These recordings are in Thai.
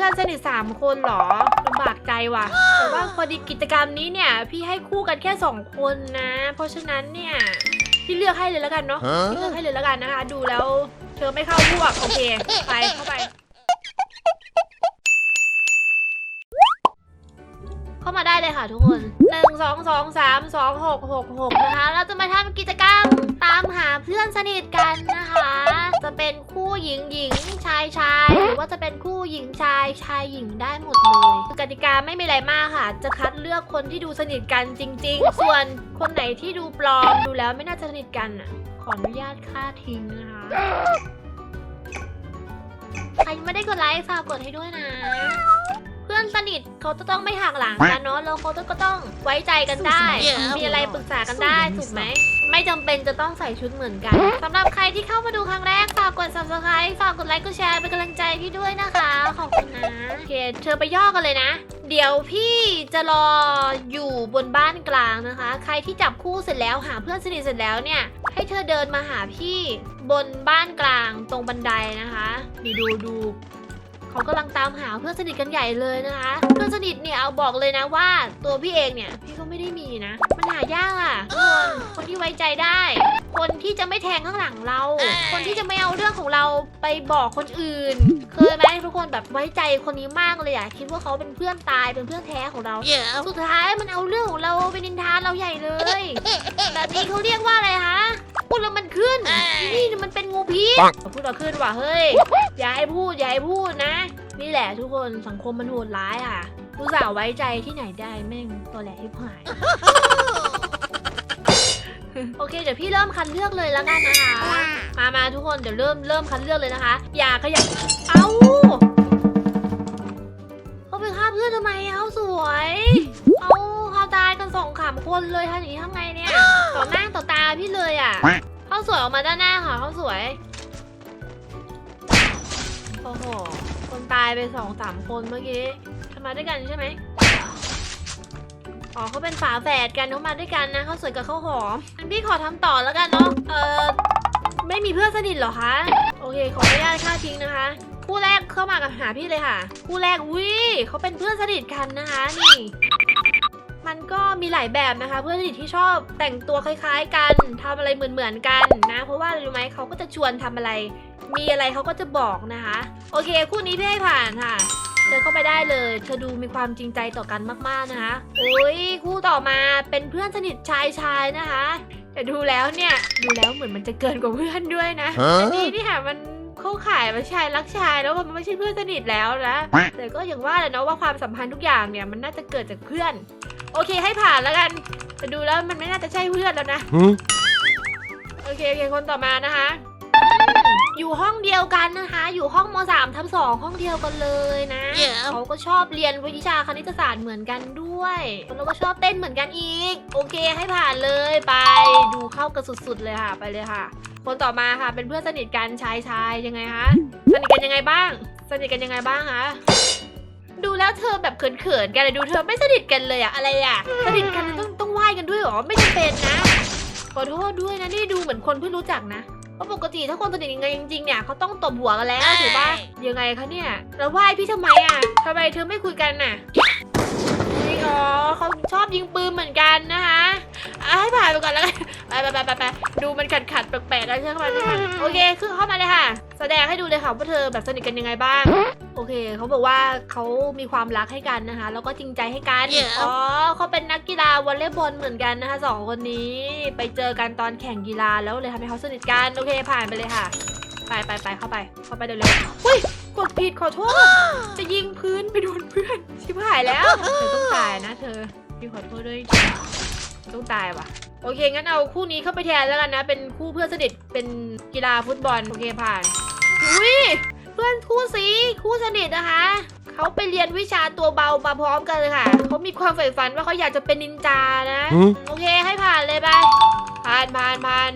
พื่อนสนิทสามคนเหรอลำบากใจว่ะ แต่ว่าพอดีกิจกรรมนี้เนี่ย พี่ให้คู่กันแค่สองคนนะ เพราะฉะนั้นเนี่ย พี่เลือกให้เลยแล้วกันเนาะพี่เลือกให้เลยแล้วกันนะคะ ดูแล้วเธอไม่เข้าพวกโอเค ไปเข้าไป เข้ามาได้เลยค่ะทุกคนหนึ่งสองสองสามสองหกหกหกนะคะ เราจะมาทำกิจกรรมตามหาเพื่อนสนิทกันนะคะ จะเป็นคู่หญิงหญิงชายชายหรือว่าจะเป็นคู่หญิงชายชายหญิงได้หมดเลยกติกาไม่มีอะไรมากค่ะ จะคัดเลือกคนที่ดูสนิทกันจริง ๆ ส่วนคนไหนที่ดูปลอมดูแล้วไม่น่าจะสนิทกันอะขออนุญาตค่าทิ้งนะคะใครไม่ได้กดไลค์ฝากกดให้ด้วยนะ สนิทเขาจะต้องไม่หักหลังกันเนาะแล้วเขาก็ต้องไว้ใจกันได้ มีอะไรปรึกษากันได้ถูกไหมไม่จำเป็นจะต้องใส่ชุดเหมือนกันสำหรับใครที่เข้ามาดูครั้งแรก ฝากกด subscribe ฝากกดไลค์กดแชร์เป็นกำลังใจพี่ด้วยนะคะ ขอบคุณนะโอเคเธอไปย่อกันเลยนะ เดี๋ยวพี่จะรออยู่บนบ้านกลางนะคะ ใครที่จับคู่เสร็จแล้วหาเพื่อนสนิทเสร็จแล้วเนี่ย ให้เธอเดินมาหาพี่บนบ้านกลางตรงบันไดนะคะนี่ดูดู เขากำลังตามหาเพื่อนสนิทกันใหญ่เลยนะคะ เพื่อนสนิทเนี่ยเอาบอกเลยนะว่าตัวพี่เองเนี่ยพี่ก็ไม่ได้มีนะ มันหายากอะคนคนที่ไว้ใจได้ คน ที่จะไม่แทงข้างหลังเรา คนที่จะไม่เอาเรื่องของเราไปบอกคนอื่น เคยไหมทุกคนแบบไว้ใจคนนี้มากเลยอะคิดว่าเขาเป็นเพื่อนตายเป็นเพื่อนแท้ของเรา สุดท้ายมันเอาเรื่องของเราไปนินทาเราใหญ่เลย แบบนี้เขาเรียกว่าอะไรคะพูดแล้วมันขึ้น นี่มันเป็นงูพิษปังพูดแล้วขึ้นว่ะเฮ้ย อย่าให้พูดอย่าให้พูดนะ นี่แหละทุกคนสังคมมันโหดร้ายอะผู้สาวไว้ใจที่ไหนได้แม่งตัวแหลที่หาย โอเคเดี๋ยวพี่เริ่มคัดเลือกเลยแล้วกันนะคะมามาทุกคนเดี๋ยวเริ่มเริ่มคัดเลือกเลยนะคะ อย่าขยับเอ้าเขาไปฆ่าเพื่อนทำไมเขาสวย เอาเขาตายกันสองขามคนเลยท่าอย่างนี้ทำไงเนี่ยต่อหน้าต่อตาพี่เลยอะเขาสวยออกมาด้านหน้าค่ะเขาสวยโอ้โหคนตายไปสองสามคนเมื่อกี้ทำมาด้วยกันใช่ไหม อ๋อเขาเป็นฝาแฝดกันเขามาด้วยกันนะเขาสวยกับเขาหอมงั้นพี่ขอทำต่อแล้วกันเนาะเออไม่มีเพื่อนสนิทเหรอคะโอเคขออนุญาตค่าทิ้งนะคะ คู่แรกเข้ามากับหาพี่เลยค่ะ คู่แรกวิเขาเป็นเพื่อนสนิทกันนะคะนี่มันก็มีหลายแบบนะคะ เพื่อนสนิทที่ชอบแต่งตัวคล้าย ๆ กันทำอะไรเหมือนๆกันนะ เพราะว่าอะไรรู้ไหมเขาก็จะชวนทำอะไร มีอะไรเขาก็จะบอกนะคะ โอเค คู่นี้พี่ให้ผ่านค่ะ เธอเข้าไปได้เลยเธอดูมีความจริงใจต่อกันมากๆนะคะโอ้ยคู่ต่อมาเป็นเพื่อนสนิทชายชายนะคะ แต่ดูแล้วเนี่ยดูแล้วเหมือนมันจะเกินกว่าเพื่อนด้วยนะอันนี้นี่ค่ะมันเข้าข่ายมาชายรักชายแล้วมันไม่ใช่เพื่อนสนิทแล้วนะแต่ก็อย่างว่าแหละเนาะว่าความสัมพันธ์ทุกอย่างเนี่ยมันน่าจะเกิดจากเพื่อน โอเคให้ผ่านแล้วกัน แต่ดูแล้วมันไม่น่าจะใช่เพื่อนแล้วนะโอเคโอเคคนต่อมานะคะ อืมอยู่ห้องเดียวกันนะคะ อยู่ห้องมสามทับสองห้องเดียวกันเลยนะเขาก็ชอบเรียนวิชาคณิตศาสตร์เหมือนกันด้วยแล้วก็ชอบเต้นเหมือนกันอีก โอเคให้ผ่านเลยไป ดูเข้ากันสุดๆเลยค่ะไปเลยค่ะ คนต่อมาค่ะ เป็นเพื่อนสนิทกันชายชายยังไงคะสนิทกันยังไงบ้าง สนิทกันยังไงบ้างคะดูแล้วเธอแบบเขินๆกันเลยดูเธอไม่สนิทกันเลยอะอะไรอะสนิทกันต้องต้องไหว้กันด้วยเหรอไม่จำเป็นนะขอโทษด้วยนะนี่ดูเหมือนคนเพิ่งรู้จักนะ เพราะปกติถ้าคนสนิทกันจริงๆเนี่ยเขาต้องตบหัวกันแล้วถูกปะยังไงคะเนี่ยแล้วไหว้พี่ทำไมอะทำไมเธอไม่คุยกันน่ะนี่อ๋อเขาชอบยิงปืนเหมือนกันนะคะอะให้ผ่านไปก่อนแล้วกัน ไปไปไปไปไปดูมันขัดขัดๆแปลกๆแล้วเชื่อเข้ามาด้วยกันโอเคคือเข้ามาเลยค่ะ แสดงให้ดูเลยค่ะว่าเธอแบบสนิทกันยังไงบ้าง โอเคเขาบอกว่าเขามีความรักให้กันนะคะ แล้วก็จริงใจให้กัน Yeah. อ๋อเขาเป็นนักกีฬาวอลเลย์บอลเหมือนกันนะคะสองคนนี้ไปเจอกันตอนแข่งกีฬาแล้วเลยทำให้เขาสนิทกันโอเคผ่านไปเลยค่ะ ไปไปไปเข้าไปเข้าไปเร็วๆอุ้ยกดผิดขอโทษ จะยิงพื้นไปโดนเพื่อนชิบหายแล้ว เธอต้องตายนะเธอพี่ขอโทษด้วยจริงๆต้องตายว่ะ โอเค งั้นเอาคู่นี้เข้าไปแทนแล้วกันนะ เป็นคู่เพื่อนสนิทเป็นกีฬาฟุตบอล โอเคผ่านอุ้ยเพื่อนคู่ซีคู่สนิทนะคะเขาไปเรียนวิชาตัวเบามาพร้อมกันเลยค่ะเขามีความใฝ่ฝันว่าเขาอยากจะเป็นนินจานะ โอเคให้ผ่านเลยไปผ่านผ่านผ่าน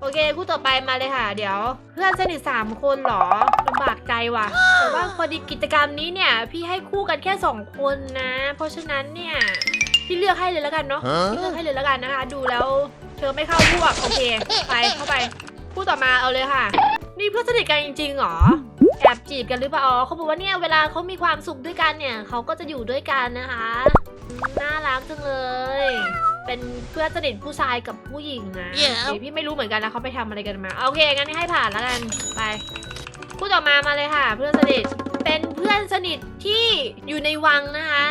โอเคคู่ต่อไปมาเลยค่ะ เดี๋ยว เพื่อนสนิทสามคนเหรอลำบากใจว่ะแต่ว่าพอดีกิจกรรมนี้เนี่ย พี่ให้คู่กันแค่สองคนนะ เพราะฉะนั้นเนี่ย พี่เลือกให้เลยแล้วกันเนาะพี่เลือกให้เลยแล้วกันนะคะ ดูแล้วเธอไม่เข้าพวกโอเค ไปเข้าไปคู่ต่อมาเอาเลยค่ะ นี่เพื่อนสนิทกันจริงๆเหรอแอบจีบกันหรือเปล่าอ๋อเขาบอกว่าเนี่ยเวลาเขามีความสุขด้วยกันเนี่ยเขาก็จะอยู่ด้วยกันนะคะอืมน่ารักจังเลย เป็นเพื่อนสนิทผู้ชายกับผู้หญิงนะ Yeah. โอเคพี่ไม่รู้เหมือนกันนะเขาไปทำอะไรกันมาโอเคงั้นให้ผ่านแล้วกันไปคู่ต่อมามาเลยค่ะ เพื่อนสนิทเป็นเพื่อนสนิทที่อยู่ในวังนะคะ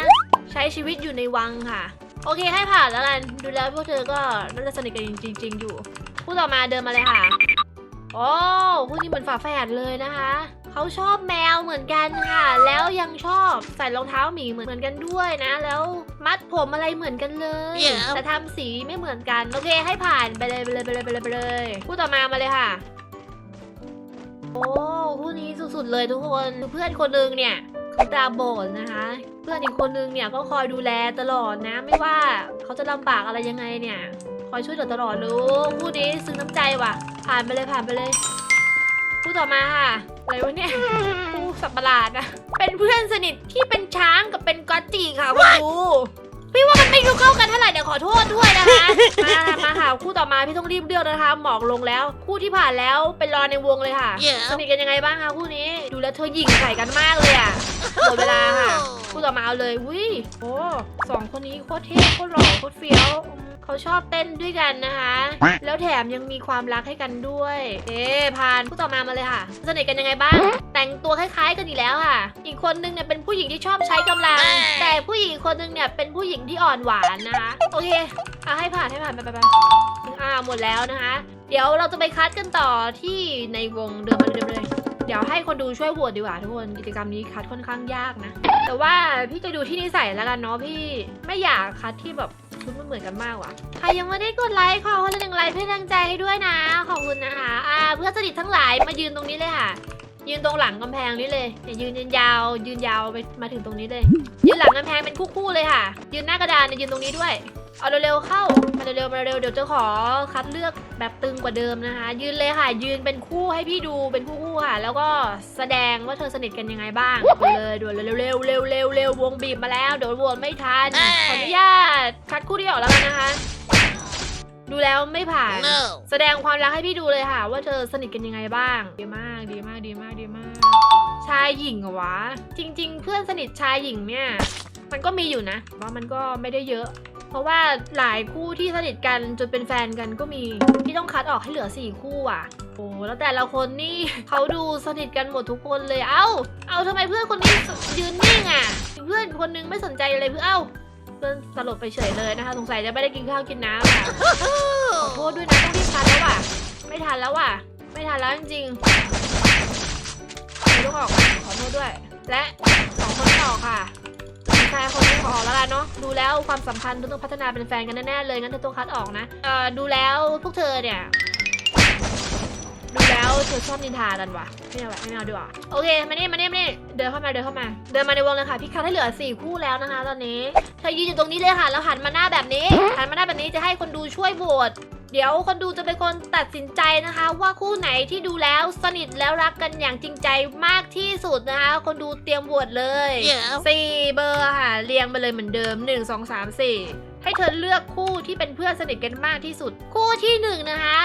ใช้ชีวิตอยู่ในวังค่ะ โอเคให้ผ่านแล้วกัน ดูแล้วพวกเธอก็น่าจะสนิทกันจริง ๆ อยู่คู่ต่อมาเดินมาเลยค่ะโอ้คู่นี้เหมือนฝาแฝดเลยนะคะ เขาชอบแมวเหมือนกันค่ะ แล้วยังชอบใส่รองเท้าหมีเหมือนกันด้วยนะ แล้วมัดผมอะไรเหมือนกันเลย Yeah. แต่ทำสีไม่เหมือนกัน โอเคให้ผ่านไปเลยไปเลยไปเลยไปเลยไปเลยคู่ต่อมามาเลยค่ะ โอ้คู่นี้สุดๆเลยทุกคนเพื่อนคนนึงเนี่ย เขาตาบอดนะคะ เพื่อนอีกคนนึงเนี่ยก็คอยดูแลตลอดนะ ไม่ว่าเขาจะลำบากอะไรยังไงเนี่ย คอยช่วยเหลือตลอดรู้คู่นี้ซึ้งน้ำใจว่ะ ผ่านไปเลยผ่านไปเลยคู่ต่อมาค่ะอะไรวะเนี่ยคู่สับประหลาดนะเป็นเพื่อนสนิทที่เป็นช้างกับเป็นก๊อตจีค่ะคุณดู พี่ว่ามันไม่ดูเข้ากันเท่าไหร่เดี๋ยวขอโทษด้วยนะคะ มามาค่ะคู่ต่อมาพี่ต้องรีบเลือกนะคะ หมอกลงแล้ว คู่ที่ผ่านแล้วเป็นรอในวงเลยค่ะ Yeah. สนิทกันยังไงบ้างคะคู่นี้ ดูแล้วเธอหยิ่งใส่กันมากเลยอะหมดเวลาค่ะ คู่ต่อมาเอาเลยวิโอ้สองคนนี้โคตรเท่โคตรหล่อโคตรเฟี้ยวอืม เขาชอบเต้นด้วยกันนะคะ แล้วแถมยังมีความรักให้กันด้วยเอ๊ผ่านคู่ต่อมามาเลยค่ะ สนิทกันยังไงบ้าง แต่งตัวคล้ายๆกันอีกแล้วค่ะ อีกคนนึงเนี่ยเป็นผู้หญิงที่ชอบใช้กำลัง แต่ผู้หญิงอีกคนนึงเนี่ยเป็นผู้หญิงที่อ่อนหวานนะคะ โอเคเอาให้ผ่านให้ผ่านไปไปไปอ่าหมดแล้วนะคะ เดี๋ยวเราจะไปคัดกันต่อที่ในวงเดิมมาเดิมเลยเดี๋ยวให้คนดูช่วยโหวตดีกว่าทุกคนกิจกรรมนี้คัดค่อนข้างยากนะ แต่ว่าพี่จะดูที่นิสัยแล้วกันเนาะพี่ไม่อยากคัดที่แบบ ชุดมันเหมือนกันมากว่ะ ใครยังไม่ได้กดไลค์ขอคนละหนึ่งไลค์เพื่อแรงใจให้ด้วยนะ ขอบคุณนะคะ อ่า เพื่อนสนิททั้งหลายมายืนตรงนี้เลยค่ะ ยืนตรงหลังกำแพงนี้เลยเนี่ยยืนยืนยาว ยืนยาวไปมาถึงตรงนี้เลย ยืนหลังกำแพงเป็นคู่ๆเลยค่ะ ยืนหน้ากระดานเนี่ยยืนตรงนี้ด้วย เอาเร็วๆเข้า มาเร็วๆมาเร็วๆเดี๋ยวจะขอคัดเลือกแบบตึงกว่าเดิมนะคะ ยืนเลยค่ะ ยืนเป็นคู่ให้พี่ดูเป็นคู่ๆค่ะ แล้วก็แสดงว่าเธอสนิทกันยังไงบ้างด่วนเลยด่วนเลยเร็วๆเร็วๆเร็วๆเร็วๆวงบีบมาแล้วเดี๋ยวโหวตไม่ทันเอ้ยขออนุญาตคัดคู่ที่ออกแล้วกันนะคะดูแล้วไม่ผ่าน No. แสดงความรักให้พี่ดูเลยค่ะ ว่าเธอสนิทกันยังไงบ้าง ดีมากดีมากดีมากดีมาก ชายหญิงเหรอวะ จริง ๆ เพื่อนสนิทชายหญิงเนี่ย มันก็มีอยู่นะว่ามันก็ไม่ได้เยอะ เพราะว่าหลายคู่ที่สนิทกันจนเป็นแฟนกันก็มีที่ต้องคัดออกให้เหลือสี่คู่อะ โอ้แล้วแต่ละคนนี่เขาดูสนิทกันหมดทุกคนเลย เอ้า เอาทำไมเพื่อนคนนี้ยืนนิ่งอะ เพื่อนคนนึงไม่สนใจเลยเพื่อนเอ้าเพื่อนสลบไปเฉยเลยนะคะ สงสัยจะไม่ได้กินข้าวกินน้ำค่ะขอโทษด้วยนะต้องรีบทันแล้วว่ะ ไม่ทันแล้วว่ะ ไม่ทันแล้วจริงๆไม่ต้องออกขอโทษด้วย และสองคนที่อค่ะ ชายคนนี้ขอออกแล้วกันเนาะดูแล้วความสัมพันธ์ต้องพัฒนาเป็นแฟนกันแน่ๆเลยงั้นเธอต้องคัดออกนะเอ่อดูแล้วพวกเธอเนี่ย ดูแล้วเธอชอบนินทากันว่ะไม่เอาละไม่เอาดีกว่าโอเคมานี่มานี่มานี่เดินเข้ามาเดินเข้ามา เดินมาในวงเลยค่ะพี่คัดให้เหลือสี่คู่แล้วนะคะ ตอนนี้เธอยืนอยู่ตรงนี้เลยค่ะแล้วหันมาหน้าแบบนี้หันมาหน้าแบบนี้จะให้คนดูช่วยโหวตเดี๋ยวคนดูจะเป็นคนตัดสินใจนะคะ ว่าคู่ไหนที่ดูแล้วสนิทแล้วรักกันอย่างจริงใจมากที่สุดนะคะ คนดูเตรียมโหวตเลย Yeah. สี่เบอร์ค่ะเรียงไปเลยเหมือนเดิม 1 2 3 4 ให้เธอเลือกคู่ที่เป็นเพื่อนสนิทกันมากที่สุด คู่ที่หนึ่งนะคะ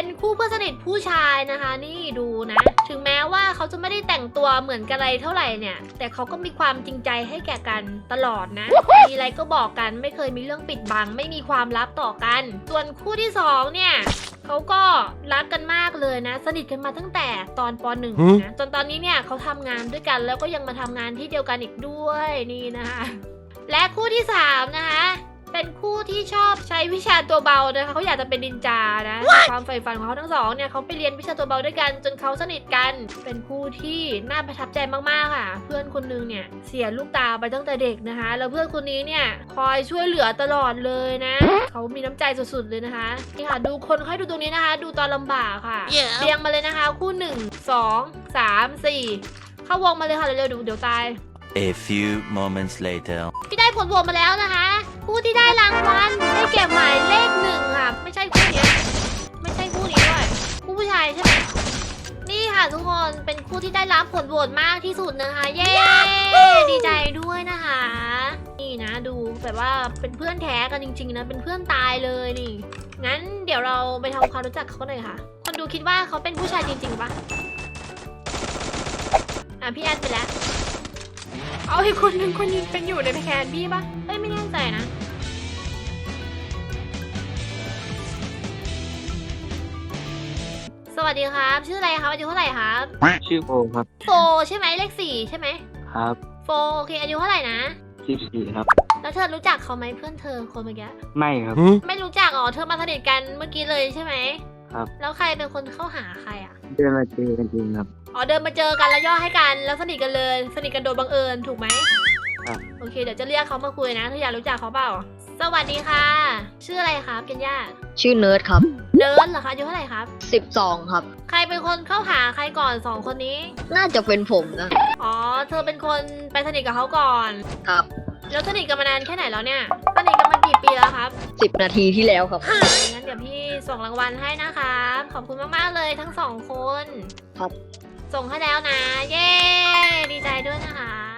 เป็นคู่เพื่อนสนิทผู้ชายนะคะ นี่ดูนะ ถึงแม้ว่าเขาจะไม่ได้แต่งตัวเหมือนกันอะไรเท่าไหร่เนี่ย แต่เขาก็มีความจริงใจให้แก่กันตลอดนะ มีอะไรก็บอกกันไม่เคยมีเรื่องปิดบัง ไม่มีความลับต่อกัน ส่วนคู่ที่สองเนี่ยเขาก็รักกันมากเลยนะ สนิทกันมาตั้งแต่ตอนปหนึ่งหืมนะจนตอนนี้เนี่ยเขาทำงานด้วยกันแล้วก็ยังมาทำงานที่เดียวกันอีกด้วยนี่นะคะและคู่ที่สามนะคะ เป็นคู่ที่ชอบใช้วิชาตัวเบานะคะเขาอยากจะเป็นนินจานะ ความใฝ่ฝันของเขาทั้งสองเนี่ยเขาไปเรียนวิชาตัวเบาด้วยกัน จนเขาสนิทกัน เป็นคู่ที่น่าประทับใจมากๆค่ะ เพื่อนคนนึงเนี่ยเสียลูกตาไปตั้งแต่เด็กนะคะ แล้วเพื่อนคนนี้เนี่ยคอยช่วยเหลือตลอดเลยนะ เขามีน้ำใจสุดๆเลยนะคะนี่ค่ะดูคนให้ดูตรงนี้นะคะ ดูตอนลำบากค่ะ Yeah. เรียงมาเลยนะคะคู่หนึ่งสองสามสี่เข้าวงมาเลยค่ะเร็วๆเดี๋ยวเดี๋ยวตาย A few moments later. พี่ได้ผลโหวตมาแล้วนะคะ ผู้ที่ได้รางวัลได้แก่หมายเลขหนึ่งค่ะ ไม่ใช่คู่เนี้ยไม่ใช่คู่นี้ด้วยคู่ผู้ชายใช่ไหมนี่ค่ะทุกคนเป็นคู่ที่ได้รับผลโหวตมากที่สุดนะคะเย้ดีใจด้วยนะคะ นี่นะดูแบบว่าเป็นเพื่อนแท้กันจริงๆนะเป็นเพื่อนตายเลยนี่งั้นเดี๋ยวเราไปทำความรู้จักเขาหน่อยค่ะ คนดูคิดว่าเขาเป็นผู้ชายจริงๆปะะพี่แอดไปแล้ว เอาอีกคนหนึ่งคนนี้เป็นอยู่ในแคนพี่ปะเอ้ยไม่แน่ใจนะสวัสดีครับ ชื่ออะไรครับอายุเท่าไหร่ครับชื่อโฟครับ โฟใช่ไหมเลขสี่ใช่ไหมครับโฟโอเคอายุเท่าไหร่นะสิบสี่ครับ แล้วเธอรู้จักเขาไหมเพื่อนเธอคนเมื่อกี้ไม่ครับ ไม่รู้จักอ๋อเธอมาสนิทกันเมื่อกี้เลยใช่ไหมครับ แล้วใครเป็นคนเข้าหาใครอะ เดินมาเจอกันจริงครับ อ๋อเดินมาเจอกันแล้วย่อให้กันแล้วสนิทกันเลย สนิทกันโดยบังเอิญถูกไหมครับ โอเคเดี๋ยวจะเรียกเขามาคุยนะเธออยากรู้จักเขาเปล่า สวัสดีค่ะ ชื่ออะไรครับเกนย่าชื่อเนิร์ดครับเนิร์ดเหรอคะอายุเท่าไหร่ครับ 12 ครับ ใครเป็นคนเข้าหาใครก่อนสองคนนี้ น่าจะเป็นผมนะ อ๋อ เธอเป็นคนไปสนิทกับเขาก่อน ครับ แล้วสนิทกันมานานแค่ไหนแล้วเนี่ย สนิทกันมากี่ปีแล้วครับ 10 นาทีที่แล้วครับ งั้นเดี๋ยวพี่ ส่งรางวัลให้นะครับขอบคุณมากๆเลยทั้งสองคน ครับ ส่งให้แล้วนะ เย้ ดีใจด้วยนะคะ